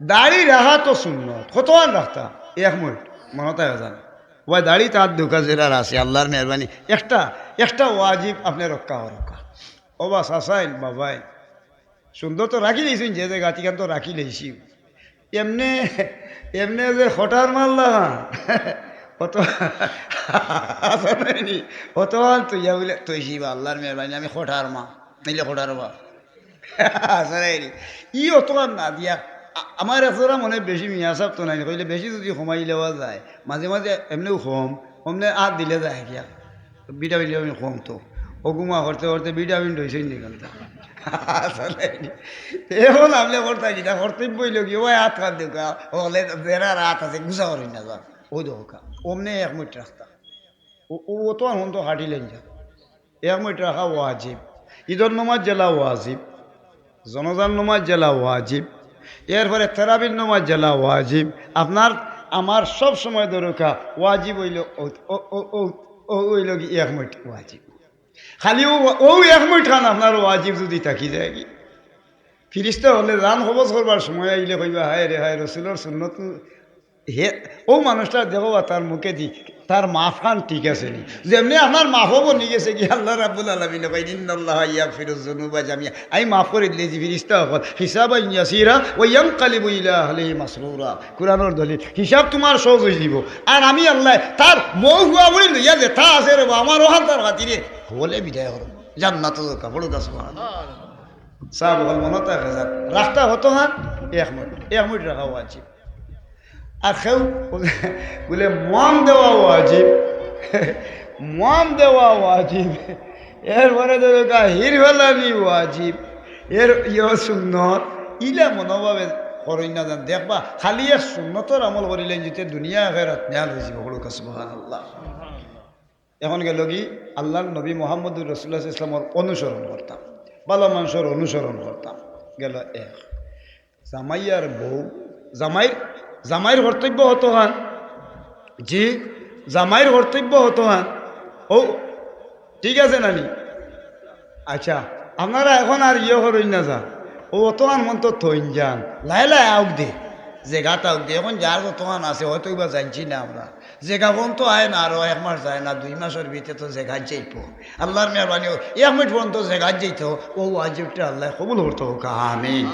দাড়ি রাখা তো শূন্য কতক্ষণ রাখতা এক মিনিট মনতে জান ওই দাড়ি তার দুকা জেরার আছে, আল্লাহর মেহরবানি। একটা একটা ওয়াজিব আপনি রক্ষা রক্ষা। ও বা সাসাইন বাবাই। সুন্দর তো রাখি লইছেন, যে জায়গা থেকে তো রাখি লইছি। এমনে এমনে যে হঠার মারলা। অত অত তুই বলে তুই শিবা আল্লাহর মেহরবানি, আমি হঠার মা। নিলে হঠার বা আসলে ই অত না দিয়া আমার এছাড়া মনে বেশি মিয়া সাহেব তো নাই কইলে বেশি যদি সোমাই লওয়া যায়। মাঝে মাঝে এমনিও কম অমনে আর দিলে যায় গিয়া ভিটামিন ভিটামিন তো অগুমা করতে করতে ভিটামিন নিকালটা আসলে এখন আপনি করতে যেটা কর্তব্য হইল কি ওই হাত খাত দেখা হলে বেড়ার হাত আছে গুছা করি না যা ওই দেখা অমনে এক মিনিট রাখতা ও- তো এখন তো হাঁটিলেন যা। এক মিনিট রাখা ওয়াজিব ঈদর নমাজ জেলা ওয়াজিব জনজান নমাজ জেলা ওয়াজিব এরপরে তেরাবিন নমাজ জেলা ওয়াজিব। আপনার, আমার সব সময় দরকার ওয়াজিব হইল হইল কি এক মিনিট ওয়াজিব। খালি ও ও এক মিনিট খান, আপনার ওয়াজিব যদি থাকি যায় কি? ফিরিস্তা হলে রান হবস করবার সময় আইলে কইবা, হায় রে, হায় রসুলোর সুন্নত হে, ও মানুষটা দেখো তার মুখে দি, তার মাফান ঠিক আছে নি। যেমনি আপনার মাফ হব নি গেছে কি আল্লাহ রাবুল আলমিন। কই ইন্নাল্লাহ ইয়া ফিরুজ জুনুবা জামিয়া আই মাফ করে দিলে যে ফিরিস্তা হল হিসাব ইয়াসিরা ও ইয়াম কালিবু ইলা আলাইহি মাসরুরা। কুরআনের দলিল, হিসাব তোমার সহজ হয়ে দিব আর আমি আল্লাহ, তার মৌ হুয়া বলি লইয়া যে তা আছে রে আমার ওহান তার খাতিরে হলে বিদায় করো জান্নাত কাপড় গাছ সাহ বল মনত রাখা রাস্তা হতো হান, এক মিনিট এক মিনিট রাখা ওয়াজিব আর কেউ বলে মম দেওয়া ওয়াজিব। মম দেওয়া ওয়াজিব। এরপরে ধরো হির ফেলানি ওয়াজিব। এর ইয়ে সুন্নত। ইলা মনোভাবে করই না যান দেখবা, খালি এক সুন্নতর আমল করিলেন যেতে দুনিয়া ফেরত নেয়াল হয়েছিল হলো কাসবাহান আল্লাহ এখন গেল কি? আল্লাহর নবী মোহাম্মদুর রসুল্লাহ ইসলামর অনুসরণ করতাম। ভালো মানুষের অনুসরণ করতাম। গেল এক। জামাইয়ার বউ, জামাইর জামাইর কর্তব্য হতো হান। জি জামাইর কর্তব্য হতো হান। ও ঠিক আছে নানি। আচ্ছা আপনারা এখন আর ইয়ে করই না যা। ও অতহান মন তো থইন যান। লাই লাই আউক দে। জেগাটা আউক দে। এখন যার অতহান আছে হয়তো বা জানছি না আমরা। জেগা কোন তো আয় না আরও এক মাস যায় না দুই মাসের ভিতরে তো জেগা যাইব। আল্লাহর মেহরবানি এক মিনিট পর্যন্ত জেগা যাইতো। ও আজবটা আল্লাহ কবুল হোক আমিন।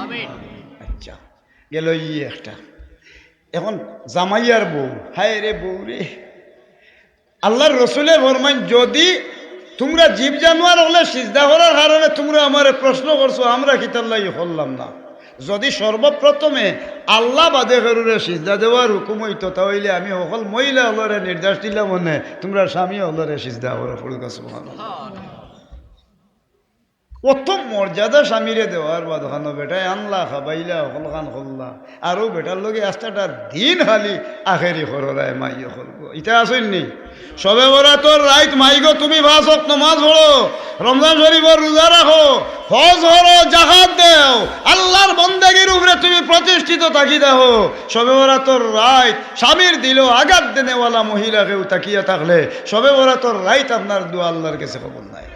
আচ্ছা গেল ই একটা। এখন জামাইয়ার বউ, হায় রে বউ রে। আল্লাহর রসুলে ফরমান, যদি তোমরা জীব জানোয়ার হলে সিজদা করার কারণে তোমরা আমার প্রশ্ন করছ, আমরা কিতাল্লাই করলাম না? যদি সর্বপ্রথমে আল্লাহ বাদে ফেরুরে সিজদা দেওয়ার হুকুম হইতো, তাহলে আমি সকল মহিলা হলরে নির্দেশ দিলাম মনে তোমরা স্বামী হলরে সিজদা করে ফুল গাছ প্রথম মর্যাদা স্বামীরে দেওয়ার বাদ খানো বেটায়। আনলা খাবাইলা অকল খান করলা আৰু বেটার লগে আস্তাটা দিন হালি আখেরি খরায় মাইয় করব ইটা আসেননি সবে বরা তোর রাইত মাইগো, তুমি ভাসক নমাজ পড়ো। রমজান শরীফর রোজা রাখো। হজ হরো জাহাদ দেও। আল্লাহর বন্দেগির উপরে তুমি প্রতিষ্ঠিত থাকি দেখো। সবে বরা তোর রাইত স্বামীর দিল আঘাত দেনেওয়ালা মহিলাকেও তাকিয়ে থাকলে সবে বরা তোর রাইত আপনার দু আল্লাহর কাছে খবর নাই।